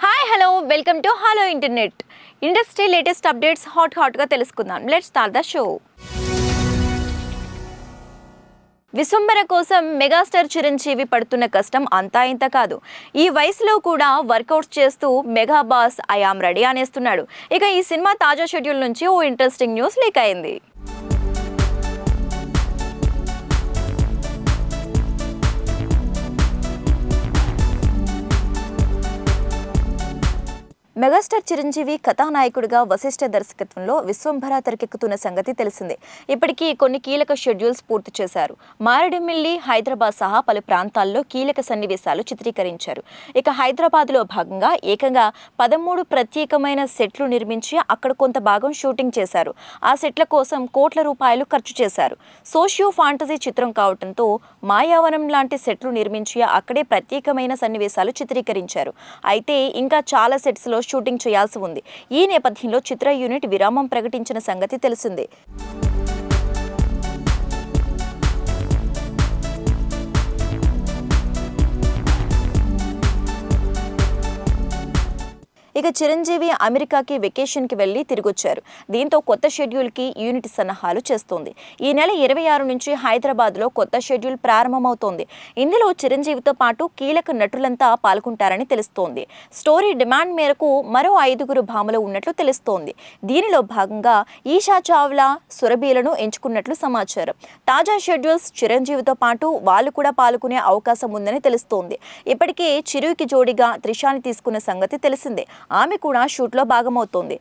Hi hello welcome to hello internet industry latest updates hot హాట్గా తెలుసుకుందాం. Let's start the show Vishwambhara కోసం megastar Chiranjeevi పడుతున్న కష్టం అంతా ఇంత కాదు. ఈ వయసులో కూడా వర్కౌట్స్ చేస్తూ mega boss I am ready అనేస్తున్నాడు. ఇక ఈ సినిమా తాజా షెడ్యూల్ నుంచి ఓ ఇంట్రెస్టింగ్ న్యూస్ లీక్ అయింది. మెగాస్టార్ చిరంజీవి కథానాయకుడిగా వశిష్ఠ దర్శకత్వంలో విశ్వంభర తెరకెక్కుతున్న సంగతి తెలిసిందే. ఇప్పటికీ కొన్ని కీలక షెడ్యూల్స్ పూర్తి చేశారు. మారేడుమిల్లి హైదరాబాద్ సహా పలు ప్రాంతాల్లో కీలక సన్నివేశాలు చిత్రీకరించారు. ఇక హైదరాబాద్లో భాగంగా ఏకంగా పదమూడు ప్రత్యేకమైన సెట్లు నిర్మించి అక్కడ కొంత భాగం షూటింగ్ చేశారు. ఆ సెట్ల కోసం కోట్ల రూపాయలు ఖర్చు చేశారు. సోషియో ఫాంటసీ చిత్రం కావడంతో మాయావనం లాంటి సెట్లు నిర్మించి అక్కడే ప్రత్యేకమైన సన్నివేశాలు చిత్రీకరించారు. అయితే ఇంకా చాలా సెట్స్లో షూటింగ్ చేయాల్సి ఉంది. ఈ నేపథ్యంలో చిత్ర యూనిట్ విరామం ప్రకటించిన సంగతి తెలిసిందే. ఇక చిరంజీవి అమెరికాకి వెకేషన్కి వెళ్ళి తిరిగొచ్చారు. దీంతో కొత్త షెడ్యూల్కి యూనిట్ సన్నాహాలు చేస్తోంది. ఈ నెల ఇరవై ఆరు నుంచి హైదరాబాద్లో కొత్త షెడ్యూల్ ప్రారంభమవుతోంది. ఇందులో చిరంజీవితో పాటు కీలక నటులంతా పాల్గొంటారని తెలుస్తోంది. స్టోరీ డిమాండ్ మేరకు మరో ఐదుగురు భామలు ఉన్నట్లు తెలుస్తోంది. దీనిలో భాగంగా ఈషా చావ్లా సురభీలను ఎంచుకున్నట్లు సమాచారం. తాజా షెడ్యూల్స్ చిరంజీవితో పాటు వాళ్ళు కూడా పాల్గొనే అవకాశం ఉందని తెలుస్తోంది. ఇప్పటికే చిరుకి జోడిగా త్రిషాని తీసుకున్న సంగతి తెలిసిందే. ఆమె కూడా షూట్లో భాగమవుతోంది.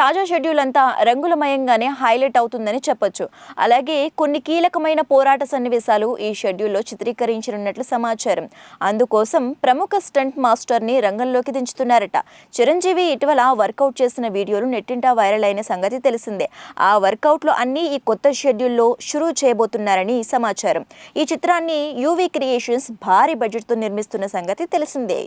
తాజా షెడ్యూల్ అంతా రంగులమయంగానే హైలైట్ అవుతుందని చెప్పొచ్చు. అలాగే కొన్ని కీలకమైన పోరాట సన్నివేశాలు ఈ షెడ్యూల్లో చిత్రీకరించనున్నట్లు సమాచారం. అందుకోసం ప్రముఖ స్టంట్ మాస్టర్ని రంగంలోకి దించుతున్నారట. చిరంజీవి ఇటీవల వర్కౌట్ చేసిన వీడియోలు నెట్టింటా వైరల్ అయిన సంగతి తెలిసిందే. ఆ వర్కౌట్లు అన్నీ ఈ కొత్త షెడ్యూల్లో షురూ చేయబోతున్నారని సమాచారం. ఈ చిత్రాన్ని యూవీ క్రియేషన్స్ భారీ బడ్జెట్తో నిర్మిస్తున్న సంగతి తెలిసిందే.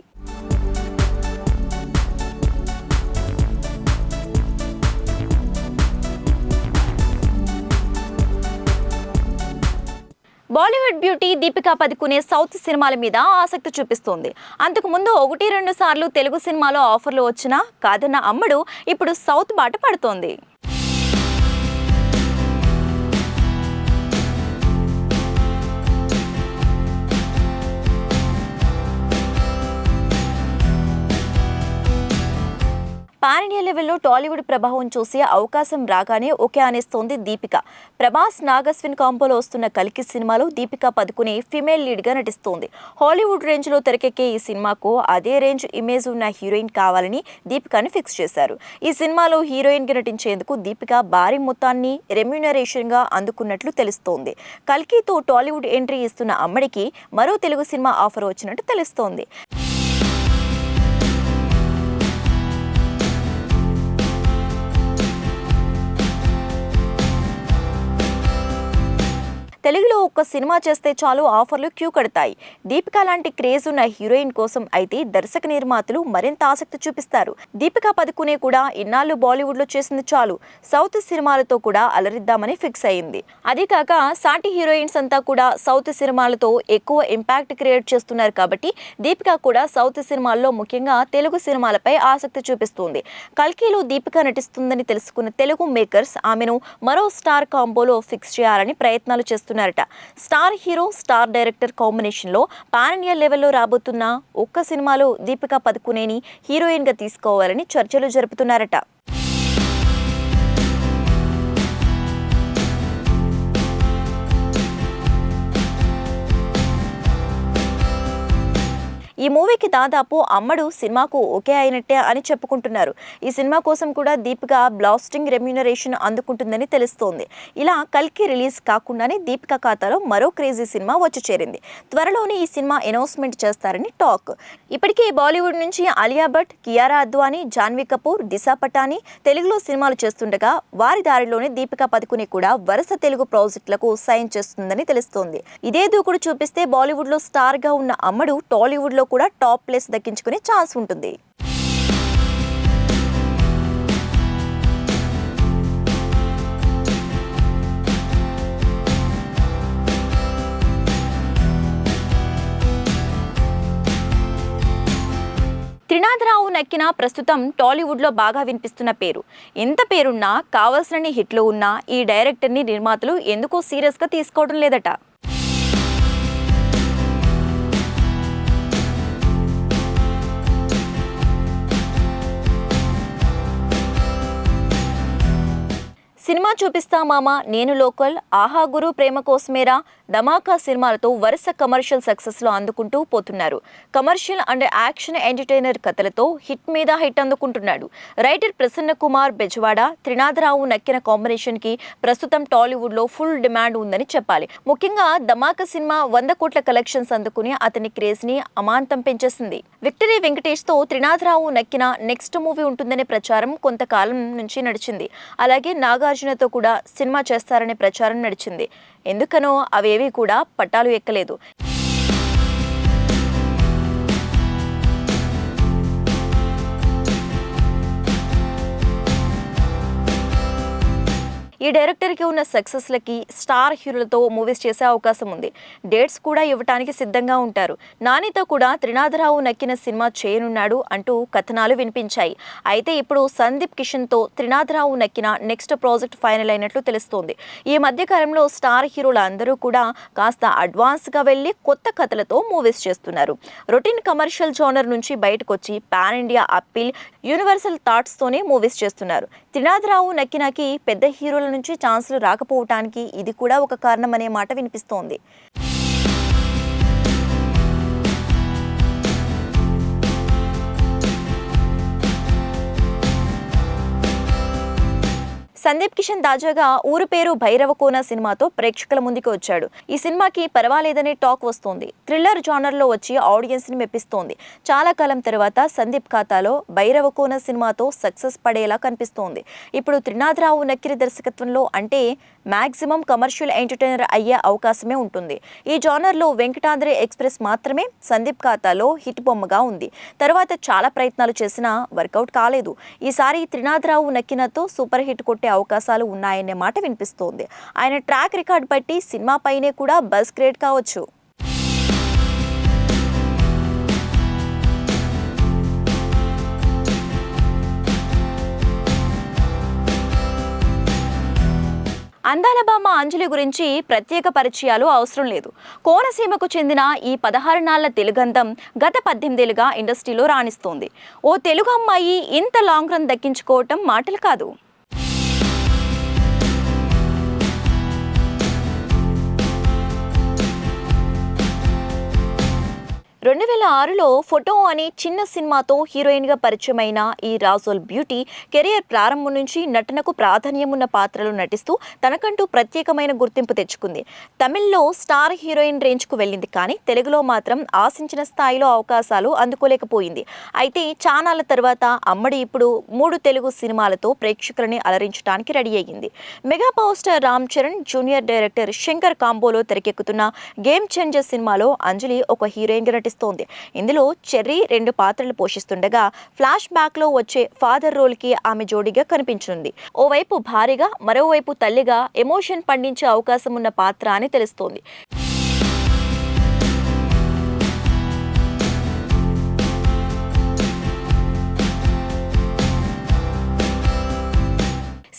Bollywood beauty Deepika Padukone south సినిమాల మీద ఆసక్తి చూపిస్తోంది. అంతకు ముందు ఒకటి రెండు సార్లు తెలుగు సినిమాలో ఆఫర్లు వచ్చినా కాదన్న అమ్మడు ఇప్పుడు సౌత్ బాట పడుతోంది. పాన్ ఇండియా లెవెల్లో టాలీవుడ్ ప్రభావం చూసే అవకాశం రాగానే ఓకే అనేస్తోంది దీపిక. ప్రభాస్ నాగస్విన్ కాంపోలో వస్తున్న కలికి సినిమాలో దీపిక పదుకుని ఫిమేల్ లీడ్గా నటిస్తోంది. హాలీవుడ్ రేంజ్లో తెరకెక్కే ఈ సినిమాకు అదే రేంజ్ ఇమేజ్ ఉన్న హీరోయిన్ కావాలని దీపికను ఫిక్స్ చేశారు. ఈ సినిమాలో హీరోయిన్గా నటించేందుకు దీపిక భారీ మొత్తాన్ని రెమ్యునరేషన్గా అందుకున్నట్లు తెలుస్తోంది. కల్కితో టాలీవుడ్ ఎంట్రీ ఇస్తున్న అమ్మడికి మరో తెలుగు సినిమా ఆఫర్ వచ్చినట్టు తెలుస్తోంది. తెలుగులో ఒక్క సినిమా చేస్తే చాలు ఆఫర్లు క్యూ కడతాయి. దీపిక లాంటి క్రేజ్ ఉన్న హీరోయిన్ కోసం అయితే దర్శక నిర్మాతలు మరింత ఆసక్తి చూపిస్తారు. దీపిక పదుకునే కూడా ఇన్నాళ్ళు బాలీవుడ్లో చేసింది చాలు. సౌత్ సినిమాలతో కూడా అలరిద్దామని ఫిక్స్ అయింది. అదే కాక సాటి హీరోయిన్స్ అంతా కూడా సౌత్ సినిమాలతో ఎక్కువ ఇంపాక్ట్ క్రియేట్ చేస్తున్నారు కాబట్టి దీపిక కూడా సౌత్ సినిమాల్లో ముఖ్యంగా తెలుగు సినిమాలపై ఆసక్తి చూపిస్తుంది. కల్కీలో దీపిక నటిస్తుందని తెలుసుకున్న తెలుగు మేకర్స్ ఆమెను మరో స్టార్ కాంబోలో ఫిక్స్ చేయాలని ప్రయత్నాలు చేస్తున్నారట. స్టార్ హీరో స్టార్ డైరెక్టర్ కాంబినేషన్లో పాన్ ఇండియా లెవెల్లో రాబోతున్న ఒక్క సినిమాలో దీపికా పదుకునేని హీరోయిన్గా తీసుకోవాలని చర్చలు జరుపుతున్నారట. ఈ మూవీకి దాదాపు అమ్మడు సినిమాకు ఓకే అయినట్టే అని చెప్పుకుంటున్నారు. ఈ సినిమా కోసం కూడా దీపిక బ్లాస్టింగ్ రెమ్యూనరేషన్ అందుకుంటుందని తెలుస్తోంది. ఇలా కల్కి రిలీజ్ కాకుండానే దీపిక ఖాతాలో మరో క్రేజీ సినిమా వచ్చి చేరింది. త్వరలోనే ఈ సినిమా అనౌన్స్మెంట్ చేస్తారని టాక్. ఇప్పటికే బాలీవుడ్ నుంచి అలియా భట్ కియారా అద్వానీ జాన్వీ కపూర్ దిశా పటాని తెలుగులో సినిమాలు చేస్తుండగా వారి దారిలోనే దీపిక పదుకుని కూడా వరుస తెలుగు ప్రాజెక్టులకు సైన్ చేస్తుందని తెలుస్తోంది. ఇదే దూకుడు చూపిస్తే బాలీవుడ్లో స్టార్గా ఉన్న అమ్మడు టాలీవుడ్లో కూడా టాప్ ప్లేస్ దక్కించుకునే ఛాన్స్ ఉంటుంది. త్రినాథరావు నక్కిన ప్రస్తుతం టాలీవుడ్లో బాగా వినిపిస్తున్న పేరు. ఎంత పేరున్నా కావలసినన్ని హిట్లు ఉన్నా ఈ డైరెక్టర్ని నిర్మాతలు ఎందుకో సీరియస్గా తీసుకోవడం లేదట. సినిమా చూపిస్తా మామ నేను లోకల్ ఆహా గురు ప్రేమ కోసమేరా ధమాకా సినిమాలతో వరుస కమర్షియల్ సక్సెస్లో అందుకుంటూ పోతున్నారు. కమర్షియల్ అండ్ యాక్షన్ ఎంటర్టైనర్ కథలతో హిట్ మీద హిట్ అందుకుంటున్నాడు. రైటర్ ప్రసన్న కుమార్ బెజవాడ త్రినాథరావు నక్కిన కాంబినేషన్కి ప్రస్తుతం టాలీవుడ్లో ఫుల్ డిమాండ్ ఉందని చెప్పాలి. ముఖ్యంగా ధమాకా సినిమా వంద కోట్ల కలెక్షన్స్ అందుకుని అతని క్రేజ్ని అమాంతం పెంచేసింది. విక్టరీ వెంకటేష్తో త్రినాథరావు నక్కిన నెక్స్ట్ మూవీ ఉంటుందనే ప్రచారం కొంతకాలం నుంచి నడిచింది. అలాగే నాగార్జునతో కూడా సినిమా చేస్తారనే ప్రచారం నడిచింది. ఎందుకనో అవేవి కూడా పట్టాలు ఎక్కలేదు. ఈ డైరెక్టర్కి ఉన్న సక్సెస్లకి స్టార్ హీరోలతో మూవీస్ చేసే అవకాశం ఉంది. డేట్స్ కూడా ఇవ్వటానికి సిద్ధంగా ఉంటారు. నానితో కూడా త్రినాథరావు నక్కిన సినిమా చేయనున్నాడు అంటూ కథనాలు వినిపించాయి. అయితే ఇప్పుడు Sundeep కిషన్తో Trinadha Rao Nakkina next project final అయినట్లు తెలుస్తోంది. ఈ మధ్యకాలంలో స్టార్ హీరోలు అందరూ కూడా కాస్త అడ్వాన్స్గా వెళ్ళి కొత్త కథలతో మూవీస్ చేస్తున్నారు. రొటీన్ కమర్షియల్ జోనర్ నుంచి బయటకు వచ్చి పాన్ ఇండియా అప్పీల్ యూనివర్సల్ థాట్స్తోనే మూవీస్ చేస్తున్నారు. త్రినాథరావు నక్కినకి పెద్ద హీరోల నుంచి ఛాన్సులు రాకపోవటానికి ఇది కూడా ఒక కారణం అనే మాట వినిపిస్తోంది. సందీప్ కిషన్ తాజాగా ఊరు పేరు భైరవకోన సినిమాతో ప్రేక్షకుల ముందుకు వచ్చాడు. ఈ సినిమాకి పర్వాలేదనే టాక్ వస్తోంది. థ్రిల్లర్ జానర్లో వచ్చి ఆడియన్స్ని మెప్పిస్తోంది. చాలా కాలం తర్వాత సందీప్ ఖాతాలో భైరవకోన సినిమాతో సక్సెస్ పడేలా కనిపిస్తోంది. ఇప్పుడు త్రినాథరావు నక్కిరి దర్శకత్వంలో అంటే మాక్సిమం కమర్షియల్ ఎంటర్టైనర్ అయ్యే అవకాశమే ఉంటుంది. ఈ జానర్లో వెంకటాద్రి ఎక్స్ప్రెస్ మాత్రమే సందీప్ ఖాతాలో హిట్ బొమ్మగా ఉంది. తర్వాత చాలా ప్రయత్నాలు చేసినా వర్కౌట్ కాలేదు. ఈసారి త్రినాథరావు నక్కినతో సూపర్ హిట్ కొట్టే అవకాశాలు ఉన్నాయనే మాట వినిపిస్తోంది. ఆయన ట్రాక్ రికార్డ్ బట్టి సినిమాపైనే కూడా బస్ క్రియేట్ కావచ్చు. అందాల బామ్మ అంజలి గురించి ప్రత్యేక పరిచయాలు అవసరం లేదు. కోనసీమకు చెందిన ఈ పదహారు నాళ్ళ తెలుగంధం గత పద్దెనిమిదేళ్ళుగా ఇండస్ట్రీలో రాణిస్తోంది. ఓ తెలుగు అమ్మాయి ఇంత లాంగ్ రన్ దక్కించుకోవటం మాటలు కాదు. రెండు వేల ఆరులో ఫోటో అనే చిన్న సినిమాతో హీరోయిన్గా పరిచయమైన ఈ రాజోల్ బ్యూటీ కెరియర్ ప్రారంభం నుంచి నటనకు ప్రాధాన్యం ఉన్న పాత్రలు నటిస్తూ తనకంటూ ప్రత్యేకమైన గుర్తింపు తెచ్చుకుంది. తమిళ్ళో స్టార్ హీరోయిన్ రేంజ్కు వెళ్ళింది కానీ తెలుగులో మాత్రం ఆశించిన స్థాయిలో అవకాశాలు అందుకోలేకపోయింది. అయితే చానాల తర్వాత అమ్మడి ఇప్పుడు మూడు తెలుగు సినిమాలతో ప్రేక్షకులని అలరించడానికి రెడీ అయ్యింది. Mega power star Ram Charan junior director Shankar కాంబోలో తెరకెక్కుతున్న గేమ్ చేంజర్ సినిమాలో అంజలి ఒక హీరోయిన్గా నటిస్తుంది ఇందులో చెర్రీ రెండు పాత్రలు పోషిస్తుండగా ఫ్లాష్ బ్యాక్లో వచ్చే ఫాదర్ రోల్కి ఆమె జోడీగా కనిపించనుంది ఓవైపు భారీగా మరోవైపు తల్లిగా ఎమోషన్ పండించే అవకాశం ఉన్న పాత్ర అని తెలుస్తోంది.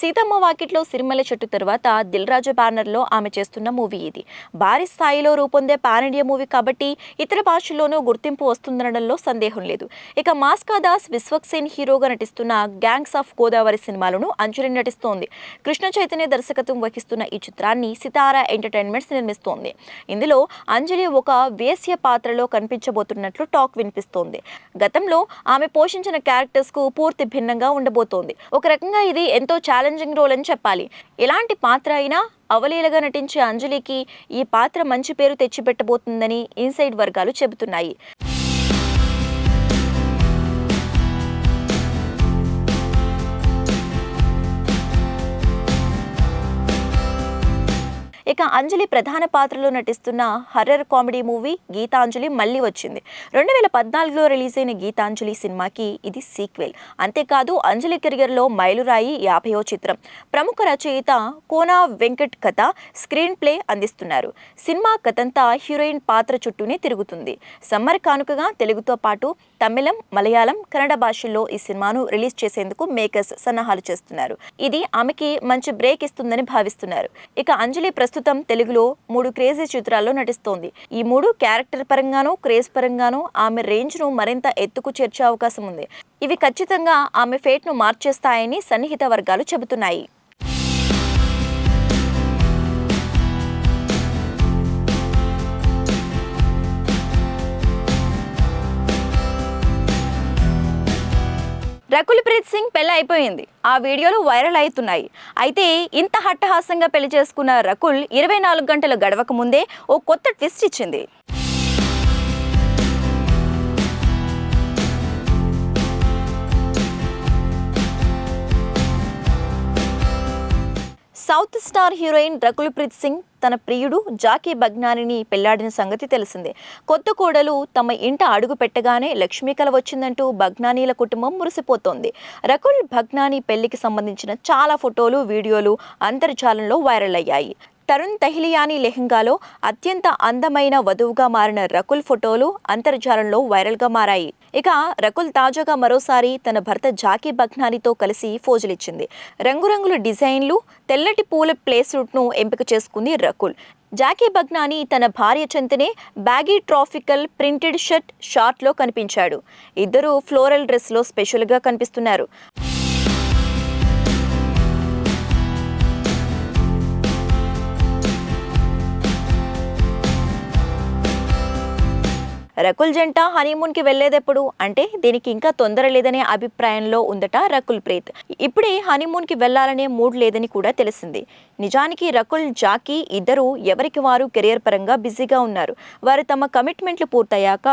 సీతమ్మ వాకిట్లో సిరిమల్ల చెట్టు తర్వాత దిల్ రాజు బ్యానర్లో ఆమె చేస్తున్న మూవీ ఇది. భారీ స్థాయిలో రూపొందే పాన్ ఇండియా మూవీ కాబట్టి ఇతర భాషల్లోనూ గుర్తింపు వస్తుందనడంలో సందేహం లేదు. ఇక మాస్కా దాస్ విశ్వక్సేన్ హీరోగా నటిస్తున్న గ్యాంగ్స్ ఆఫ్ గోదావరి సినిమాలను అంజలి నటిస్తోంది. కృష్ణ చైతన్య దర్శకత్వం వహిస్తున్న ఈ చిత్రాన్ని సితారా ఎంటర్టైన్మెంట్స్ నిర్మిస్తోంది. ఇందులో అంజలి ఒక వేశ్య పాత్రలో కనిపించబోతున్నట్లు టాక్ వినిపిస్తోంది. గతంలో ఆమె పోషించిన క్యారెక్టర్స్కు పూర్తి భిన్నంగా ఉండబోతోంది. ఒక రకంగా ఇది ఎంతో ఛాలెంజింగ్ రోల్ అని చెప్పాలి. ఎలాంటి పాత్ర అయినా అవలీలగా నటించే అంజలికి ఈ పాత్ర మంచి పేరు తెచ్చిపెట్టబోతుందని ఇన్సైడ్ వర్గాలు చెబుతున్నాయి. అంజలి ప్రధాన పాత్రలో నటిస్తున్న హర్రర్ కామెడీ మూవీ గీతాంజలి మళ్ళీ వచ్చింది. రెండు వేల పద్నాలుగులో రిలీజ్ అయిన గీతాంజలి సినిమాకి ఇది సీక్వెల్. అంతేకాదు అంజలి కెరియర్లో మైలురాయి యాభయో చిత్రం. ప్రముఖ రచయిత కోనా వెంకట్ కథ స్క్రీన్ ప్లే అందిస్తున్నారు. సినిమా కథంతా హీరోయిన్ పాత్ర చుట్టూనే తిరుగుతుంది. సమ్మర్ కానుకగా తెలుగుతో పాటు తమిళం మలయాళం కన్నడ భాషల్లో ఈ సినిమాను రిలీజ్ చేసేందుకు మేకర్స్ సన్నాహాలు చేస్తున్నారు. ఇది ఆమెకి మంచి బ్రేక్ ఇస్తుందని భావిస్తున్నారు. ఇక అంజలి ప్రస్తుతం తెలుగులో మూడు క్రేజీ చిత్రాల్లో నటిస్తోంది. ఈ మూడు క్యారెక్టర్ పరంగానూ క్రేజ్ పరంగానూ ఆమె రేంజ్ను మరింత ఎత్తుకు చేర్చే అవకాశం ఉంది. ఇవి ఖచ్చితంగా ఆమె ఫేట్ను మార్చేస్తాయని సన్నిహిత వర్గాలు చెబుతున్నాయి. రకుల్ ప్రీత్ సింగ్ పెళ్ళి అయిపోయింది. ఆ వీడియోలు వైరల్ అవుతున్నాయి. అయితే ఇంత హట్టహాసంగా పెళ్ళి చేసుకున్న రకుల్ ఇరవై నాలుగు గంటలు గడవక ముందే ఓ కొత్త ట్విస్ట్ ఇచ్చింది. South star heroine Rakul Preet Singh తన ప్రియుడు జాకీ బగ్నానిని పెళ్ళాడిన సంగతి తెలిసిందే. కొత్త కోడలు తమ ఇంట అడుగు పెట్టగానే లక్ష్మీకల వచ్చిందంటూ భగ్నానీల కుటుంబం మురిసిపోతోంది. రకుల్ భగ్నాని పెళ్ళికి సంబంధించిన చాలా ఫోటోలు వీడియోలు అంతర్జాలంలో వైరల్ అయ్యాయి. తరుణ్ తహిలియానీ లెహంగాలో అత్యంత అందమైన వధువుగా మారిన రకుల్ ఫోటోలు అంతర్జాలంలో వైరల్గా మారాయి. ఇక రకుల్ తాజాగా మరోసారి తన భర్త జాకీ బగ్నానితో కలిసి ఫోజులిచ్చింది. రంగురంగుల డిజైన్లు తెల్లటి పూల ప్లేస్ రూట్ను ఎంపిక చేసుకుంది రకుల్. జాకీ బగ్నాని తన భార్య చెంతనే బ్యాగీ ట్రాఫికల్ ప్రింటెడ్ షర్ట్ షార్ట్లో కనిపించాడు. ఇద్దరు ఫ్లోరల్ డ్రెస్లో స్పెషల్గా కనిపిస్తున్నారు. రకుల్ జంట హనీమూన్కి వెళ్ళేదెప్పుడు అంటే దీనికి ఇంకా తొందర లేదనే అభిప్రాయంలో ఉందట రకుల్ ప్రీత్. ఇప్పుడే హనీమూన్కి వెళ్ళాలనే మూడ్ లేదని కూడా తెలిసింది. నిజానికి రకుల్ జాకీ ఇద్దరు ఎవరికి వారు కెరియర్ పరంగా బిజీగా ఉన్నారు. వారు తమ కమిట్మెంట్లు పూర్తయ్యాక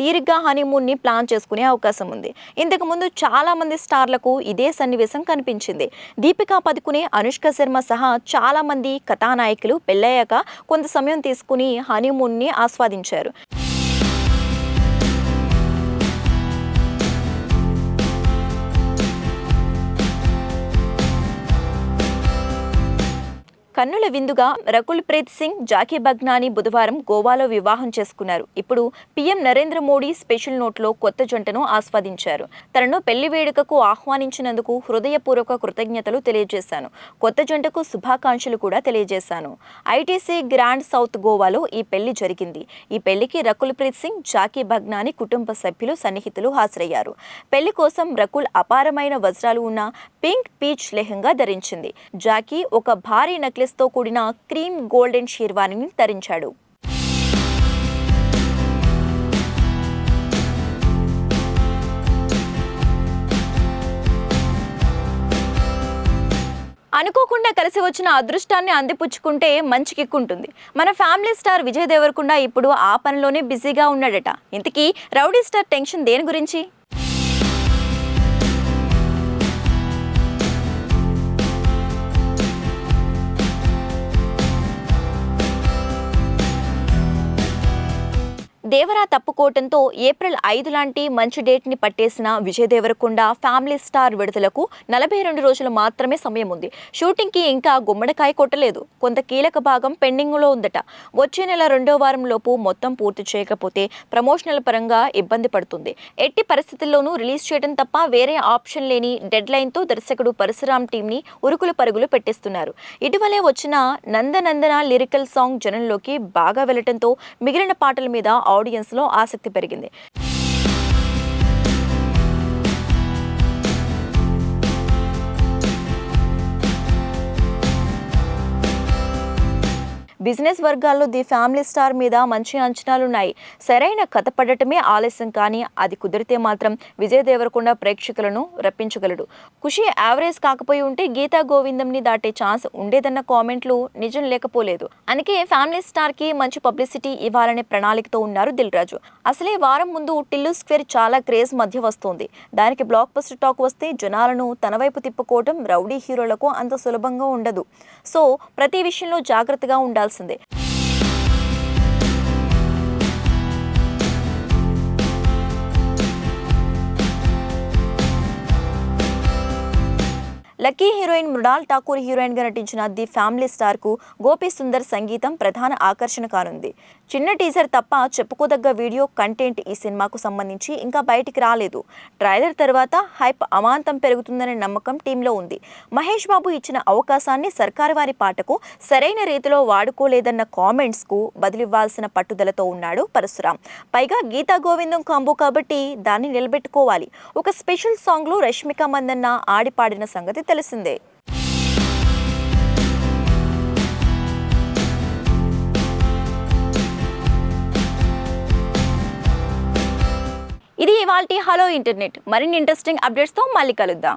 తీరిగ్గా హనీమూన్ని ప్లాన్ చేసుకునే అవకాశం ఉంది. ఇంతకు ముందు చాలా మంది స్టార్లకు ఇదే సన్నివేశం కనిపించింది. దీపికా పదుకునే అనుష్క శర్మ సహా చాలా మంది కథానాయకులు పెళ్ళయ్యాక కొంత సమయం తీసుకుని హనీమూన్ని ఆస్వాదించారు. కన్నుల విందుగా రకుల్ ప్రీత్ సింగ్ జాకీ బగ్నాని బుధవారం గోవాలో వివాహం చేసుకున్నారు. ఇప్పుడు పీఎం నరేంద్ర మోడీ స్పెషల్ నోట్లో కొత్త జంటను ఆస్వాదించారు. తనను పెళ్ళి వేడుకకు ఆహ్వానించినందుకు హృదయపూర్వక కృతజ్ఞతలు తెలియజేశాను. కొత్త జంటకు శుభాకాంక్షలు కూడా తెలియజేశాను. ఐటీసీ గ్రాండ్ సౌత్ గోవాలో ఈ పెళ్ళి జరిగింది. ఈ పెళ్ళికి రకుల్ ప్రీత్ సింగ్ జాకీ బగ్నాని కుటుంబ సభ్యులు సన్నిహితులు హాజరయ్యారు. పెళ్ళి కోసం రకుల్ అపారమైన వజ్రాలు ఉన్న పింక్ పీచ్ లెహంగా ధరించింది. జాకీ ఒక భారీ నెక్లెస్ తో కూడిన క్రీమ్ గోల్డెన్ షీర్వాణిని ధరించాడు. అనుకోకుండా కలిసి వచ్చిన అదృష్టాన్ని అందిపుచ్చుకుంటే మంచి కిక్కుంటుంది మన ఫ్యామిలీ స్టార్ విజయ్ దేవరకొండ ఇప్పుడు ఆ పనిలోనే బిజీగా ఉన్నాడట. ఇంతకీ రౌడీ స్టార్ టెన్షన్ దేని గురించి? దేవరా తప్పుకోవటంతో ఏప్రిల్ ఐదు లాంటి మంచి డేట్ని పట్టేసిన విజయ్ దేవరకొండ ఫ్యామిలీ స్టార్ విడుదలకు నలభై రెండు రోజులు మాత్రమే సమయం ఉంది. షూటింగ్కి ఇంకా గుమ్మడికాయ కొట్టలేదు. కొంత కీలక భాగం పెండింగ్లో ఉందట. వచ్చే నెల రెండో వారం లోపు మొత్తం పూర్తి చేయకపోతే ప్రమోషనల్ పరంగా ఇబ్బంది పడుతుంది. ఎట్టి పరిస్థితుల్లోనూ రిలీజ్ చేయడం తప్ప వేరే ఆప్షన్ లేని డెడ్ దర్శకుడు పరశురామ్ టీంని ఉరుకులు పరుగులు పెట్టేస్తున్నారు. ఇటీవలే వచ్చిన నందనందన లిరికల్ సాంగ్ జనంలోకి బాగా వెళ్ళటంతో మిగిలిన పాటల మీద ఆడియన్స్లో ఆసక్తి పెరిగింది. బిజినెస్ వర్గాల్లో ది ఫ్యామిలీ స్టార్ మీద మంచి అంచనాలున్నాయి. సరైన కథ పడటమే ఆలస్యం కానీ అది కుదిరితే మాత్రం విజయ్ దేవరకొండ ప్రేక్షకులను రప్పించగలడు. ఖుషి యావరేజ్ కాకపోయి ఉంటే గీతా గోవిందంని దాటే ఛాన్స్ ఉండేదన్న కామెంట్లు నిజం లేకపోలేదు. అందుకే ఫ్యామిలీ స్టార్కి మంచి పబ్లిసిటీ ఇవ్వాలనే ప్రణాళికతో ఉన్నారు దిల్ రాజు. అసలే వారం ముందు టిల్లు స్క్వేర్ చాలా క్రేజ్ మధ్య వస్తోంది. దానికి బ్లాక్ బస్టర్ టాక్ వస్తే జనాలను తన వైపు తిప్పుకోవడం రౌడీ హీరోలకు అంత సులభంగా ఉండదు. సో ప్రతి విషయంలో జాగ్రత్తగా చేసింది లక్కీ హీరోయిన్ మృణాల్ ఠాకూర్ హీరోయిన్గా నటించిన ది ఫ్యామిలీ స్టార్కు గోపి సుందర్ సంగీతం ప్రధాన ఆకర్షణ కానుంది. చిన్న టీజర్ తప్ప చెప్పుకోదగ్గ వీడియో కంటెంట్ ఈ సినిమాకు సంబంధించి ఇంకా బయటికి రాలేదు. ట్రైలర్ తర్వాత హైప్ అమాంతం పెరుగుతుందనే నమ్మకం టీంలో ఉంది. మహేష్ బాబు ఇచ్చిన అవకాశాన్ని సర్కారు వారి పాటకు సరైన రీతిలో వాడుకోలేదన్న కామెంట్స్కు బదిలివ్వాల్సిన పట్టుదలతో ఉన్నాడు పరశురాం. పైగా గీతా గోవిందం కాంబో కాబట్టి దాన్ని నిలబెట్టుకోవాలి. ఒక స్పెషల్ సాంగ్లో రష్మిక మందన్న ఆడిపాడిన సంగతి తెలిసిందే. ఇవాల్టి హలో ఇంటర్నెట్. మరిన్ని ఇంట్రెస్టింగ్ అప్డేట్స్తో మళ్ళీ కలుద్దాం.